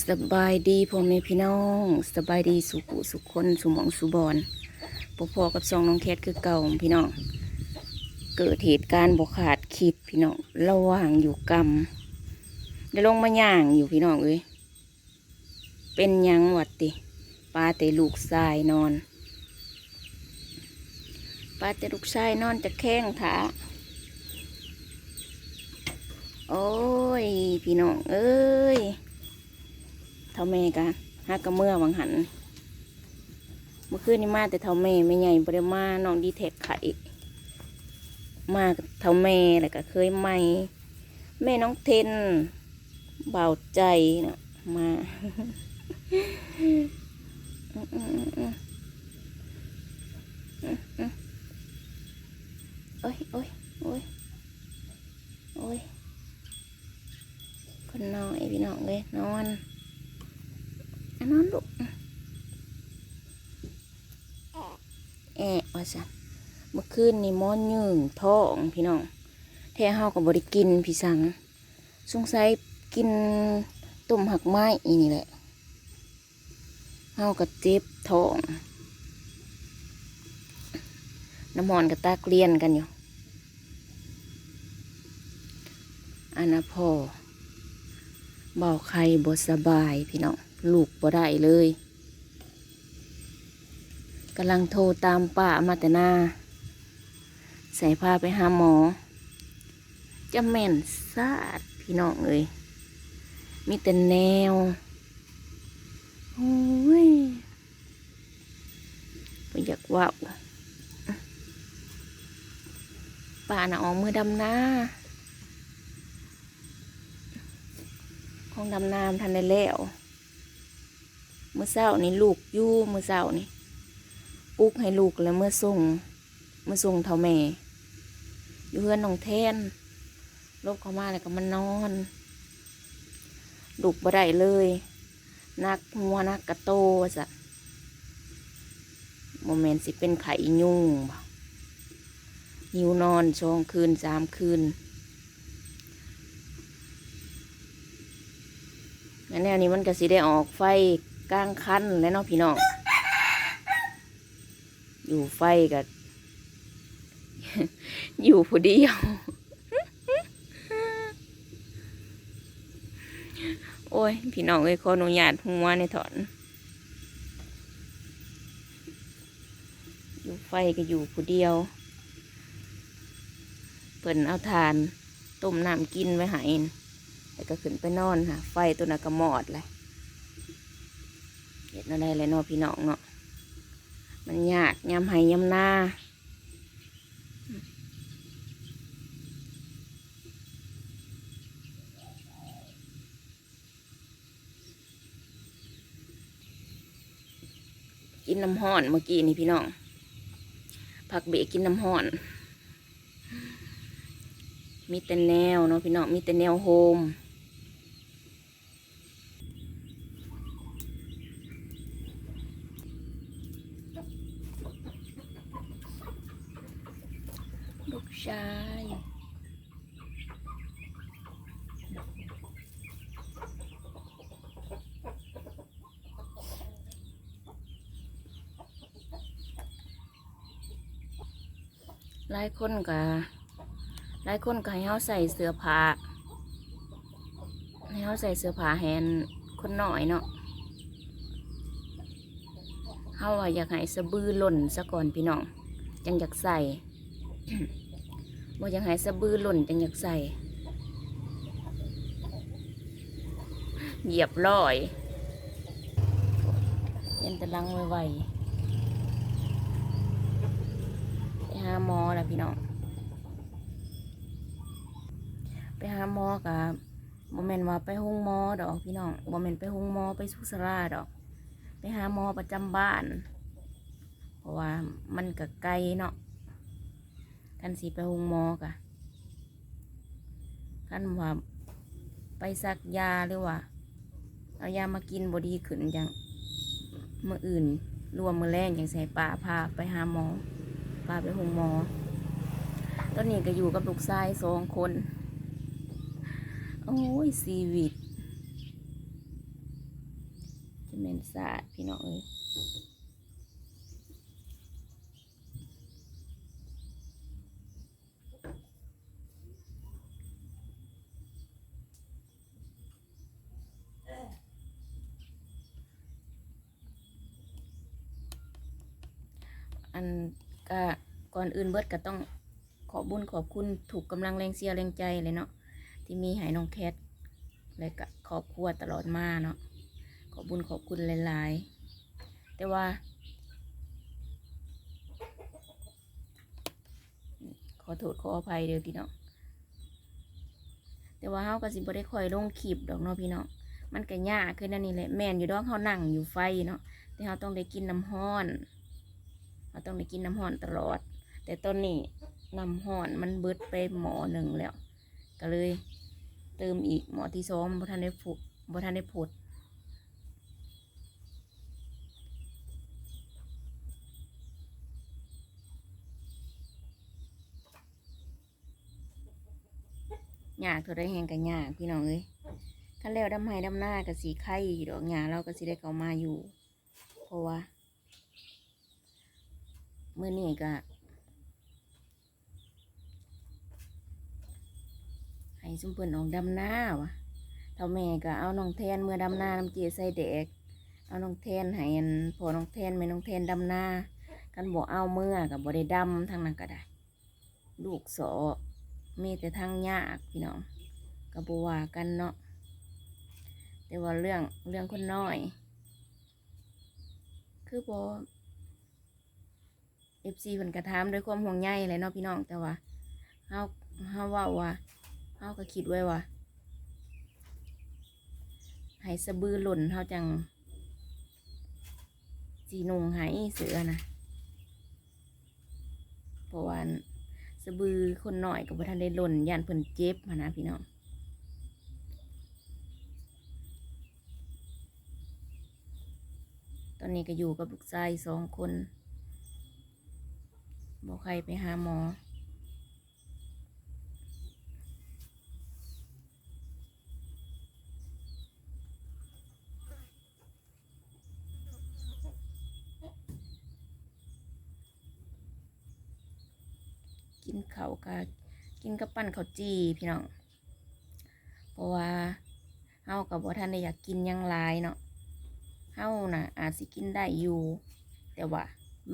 สบายดีพ่อแม่พี่น้องสบายดีสุขุสุคนสุหมองสุบอนพอพอกับซองน้องแคทคือเก่าพี่น้อง เกิดเหตุการณ์บกขาดคิดพี่น้องระหว่างอยู่กรรมได้ลงมาย่างอยู่พี่น้องเอ้ยเป็นยังหวัดติปลาแต่ลูกชายนอนปลาแต่ลูกชายนอนจะแข้งขาโอ้ย พี่น้องเอ้ย เท่าแม่กันฮักกะเมื่อวังหัน เมื่อคืนนี้มาแต่เท่าแม่ไม่ใหญ่บริมาน้องดีแท็กไข่มาเท่าแม่แล้วก็เคยไม่ แม่น้องเทนเบาใจนะมาโอ้ยโอ้ยโอ้ยโอ้ยคนน้อยพี่น้องเลยนอนอั นนอนลูกแอะว่าสันเมื่อคืนนี่มอนยืงท้องพี่น้องแท้เฮากับบริกินพี่สังสงสัยกินต้มหักไม้อีนี่แหละเฮากับเจ็บท้อง น้ำมอนกับตาเกลียนกันอยู่อันนะพ่อเบาไข่บสบายพี่น้อง ลูกบ่ได้เลยกำลังโทรตามป้ามาแต่หน้าใส่ผ้าไปหาหมอ จะแม่นซาดพี่น้องเลยมีแต่แนวโอ้ยไม่อยากว่าป้าน่ะออกมือดำหน้าของดำน้ำทันได้แล้ว มื่อเช้านี่ลูกยู่เมื่อเช้านี่ปลุกให้ลูกแล้วเมื่อส่งเมื่อส่งเท่าแม่อยู่เพื่อนน้องแทนลบเข้ามาแล้วก็มันนอนลูกบ่ได้เลย นักหัวนักกระโตสะโมเมนต์สิเป็นไข่ยุ่งบ่หิวนอนสองคืนสามคืนอันแนวนี้มันก็สิได้ออกไฟ กลางคันแล้วเนาะพี่น้อง อยู่ไฟกับอยู่ผู้เดียว โอ้ย พี่น้องเอ้ยขออนุญาตหัวในถอน อยู่ไฟก็อยู่ผู้เดียว เปิ่นเอาทานต้มน้ำกินไว้หายแล้วก็ขึ้นไปนอนค่ะ ไฟตัวนั้นก็หมอดเลย เห็ดอะไรเลยเนาะพี่น้องเนาะมันยากยำไห้ยำหน้ากินน้ำห้อนเมื่อกี้นี่พี่น้องผักเบกินน้ำห้อน มีแต่แนวเนาะพี่น้องมีแต่แนวโฮม ชายหลายคนก็หลายคนก็ให้เขาใส่เสื้อผ้าให้เขาใส่เสื้อผ้าแฮนคนหน้อยเนาะเขาว่าอยากให้สะบือหล่นซะก่อนพี่น้องจังอยากใส่ บ่อยากให้สะบือหล่นจังอยากใส่ เหยียบร้อยเย็นตะลังไวๆไปหาหมอแล้วพี่น้องไปหาหมอกับบ่แม่นว่าไปห้องหมอดอกพี่น้องบ่แม่นไปห้องหมอไปสุสราดอก ไปหาหมอประจำบ้าน เพราะว่ามันก็ไกลเนาะ กันสิไปห้องมอกะกันว่าไปซักยาหรือว่า เอายามากินบอดีขึ้นอย่างเมื่ออื่น รวมมือแรงอย่างใส่ป่าพาไปหาหมอพาไปหงมอตอนนี้ก็อยู่กับลูกชายสองคน โอ้ยชีวิตเมนศาสตร์พี่น้องเอ้ยอั นก็ก่อนอื่นเบิดก็ต้องขอบุญขอบคุณถูกกำลังแรงเสียแรงใจเลยเนาะที่มีหายน้องแคทและก็ครอบครัวตลอดมาเนาะขอบุญขอบคุณหลาย ๆ แต่ว่าขอโทษขออภัยเด้อพี่น้องแต่ว่าเฮาก็สิบ่ได้คอยลงคลิปดอกเนาะพี่น้องมันก็ยากขึ้นนั่นนี่แหละแม่นอยู่ดอกเฮานั่งอยู่ไฟเนาะแต่เฮาต้องได้กินน้ำห้อน เฮาต้องได้กินน้ำห้อนตลอด แต่ตอนนี้น้ำห้อนมันเบิดไปหมอหนึ่งแล้ว ก็เลยเติมอีกหมอที่สองบ่ทันได้ผุบ่ทันได้ผดยากเท่าได้แหงกันยากพี่น้องเอ้ยคันแล้วดำไห้ดำหน้ากับสีไข่ดอกหญ้าเราก็สิได้เข้ามาอยู่ เพราะว่า มื่อนี้ก็ให้ซุ่มเพิ่นออกดำหน้าวะเท่าแม่ก็เอาน้องแทนเมื่อดำหน้าน้ำเจใส่เด็ก เอาน้องแทนให้อันพอน้องแทนแม่น้องแทนดำหน้ากันบอกเอาเมื่อกับบ่ได้ดำทางนั้นก็ได้ ลูกโสมีแต่ทางยากพี่น้องกระบว่ากันเนาะแต่ว่าเรื่องเรื่องคนน้อย คือบอ เอฟซีเพิ่นกระทำด้วยความห่วงใยเลยเนาะพี่น้องแต่ว่าเฮาเฮาว่าว่าเฮาก็คิดไว้ว่าให้สะบือหล่นเฮาจังสีนงหายเสือนะเพราะว่าสะบือคนหน่อยกับท่านได้หล่นยันเพิ่นเจ็บมานะพี่น้องตอนนี้ก็อยู่กับลูกชายสองคน บอกใครไปหาหมอ กินเขากะกินกับปั้นเขาจีพี่น้อง เพราะว่าเฮากับบ่ท่านได้อยากกินยังหลายเนาะเฮาน่ะอาจสิกินได้อยู่ แต่ว่า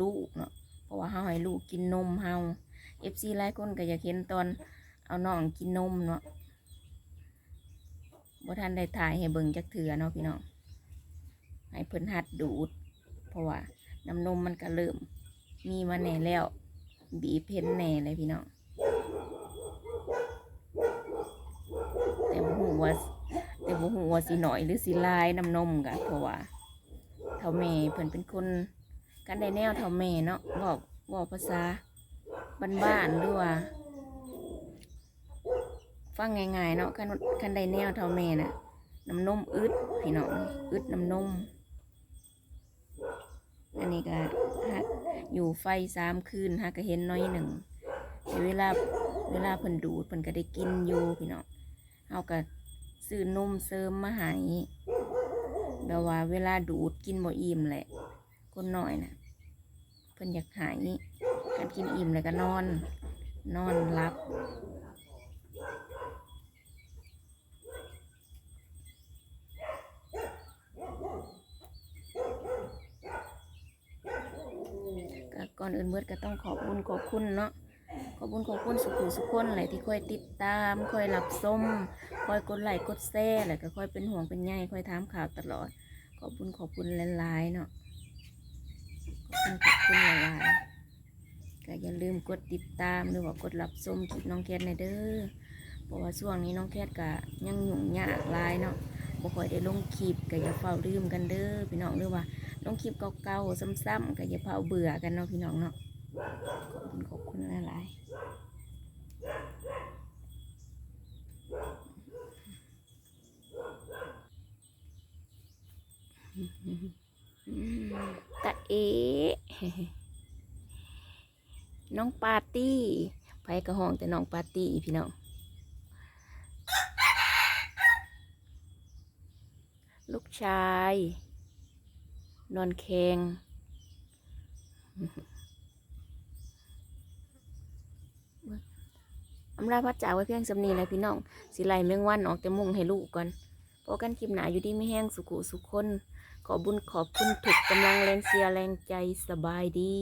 ลูกเนาะ เพราะว่าเฮาให้ลูกกินนมเฮา FC หลายคนก็อยากเห็นตอนเอาน้องกินนมเนาะบ่ท่านได้ถ่ายให้เบิ่งจักเถื่อเนาะพี่น้องให้เพิ่นหัดดูด เพราะว่าน้ำนมมันก็เริ่ม มีมาแน่แล้ว บีเพ้นแน่เลยพี่น้องแต่หูว่าแต่หูว่าสิหน่อยหรือสิลายน้ำนมกะเพราะว่าเท่าแม่เพิ่นเป็นคน กันได้แนวเท่าแม่เนาะบอกบอกภาษาบ้านๆหรือว่าฟังง่ายๆเนาะคันคันได้แนวเท่าแม่น่ะน้ำนมอึดพี่น้องอึดน้ำนมอันนี้ก็ฮักอยู่ไฟสามคืนฮักก็เห็นน้อยหนึ่งเวลาเวลาเพิ่นดูดเพิ่นก็ได้กินอยู่พี่น้องเอาก็ซื้อนมเสริมมาให้แบบว่าเวลาดูดกินบ่อิ่มแหละ คนหน้อยน่ะเพิ่นอยากหายการกินอิ่มแล้วก็นอน นอนรับก,ก่อนอื่นเบิดก็ต้องขอบคุญขอบคุณเนาะขอบคุญขอบคุณสุขุสุขคนหลายที่คอยติดตามคอยรับชมคอยกดไลค์กดแชร์แล้วก็คอยเป็นห่วงเป็นใยคอยถามข่าวตลอด ขอบคุณขอบคุณหลายๆเนาะ คุณขอบคุณหลายๆก็อย่าลืมกดติดตามหรือว่ากดรับชมคลิปน้องแคทในเด้อเพราะว่าช่วงนี้น้องแคทก็ยังหยุ่งยากหลายเนาะบ่ค่อยได้ลงคลิปก็อย่าเฝ้าลืมกันเด้อพี่น้องหรือว่าลงคลิปเก่าๆซ้ำๆก็อย่าเผาเบื่อกันเนาะพี่น้องเนาะขอบคุณขอบคุณหลายๆตา เอ๋น้องปาร์ตี้ไปกระห้องแต่น้องปาร์ตี้พี่น้องลูกชาย นอนแขงอำลาพัดจ่าไว้เพียงสำนีแล้วพี่น้อง สิไลเมืองวันออกแต่มุ่งให้ลูกก่อนพอกันคลิปหนาอยู่ดีไม่แห้งสุขุสุขคน ขอบุญขอบคุณถูกกำลังแรงเสียแรงใจสบายดี